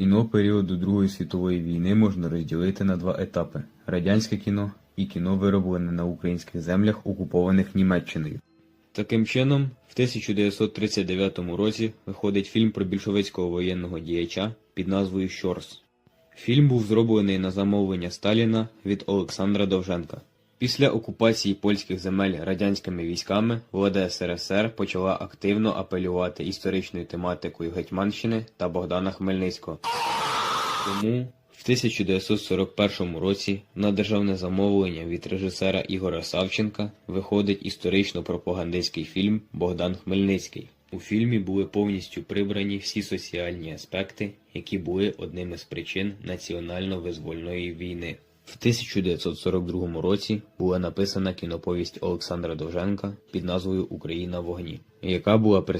Кіно періоду Другої світової війни можна розділити на два етапи: радянське кіно і кіно, вироблене на українських землях, окупованих Німеччиною. Таким чином, в 1939 році виходить фільм про більшовицького воєнного діяча під назвою Щорс. Фільм був зроблений на замовлення Сталіна від Олександра Довженка. Після окупації польських земель радянськими військами влада СРСР почала активно апелювати історичною тематикою Гетьманщини та Богдана Хмельницького. Тому в 1941 році на державне замовлення від режисера Ігора Савченка виходить історично-пропагандистський фільм Богдан Хмельницький. У фільмі були повністю прибрані всі соціальні аспекти, які були одними з причин національно-визвольної війни. В 1942 році була написана кіноповість Олександра Довженка під назвою Україна в вогні, яка була присвячена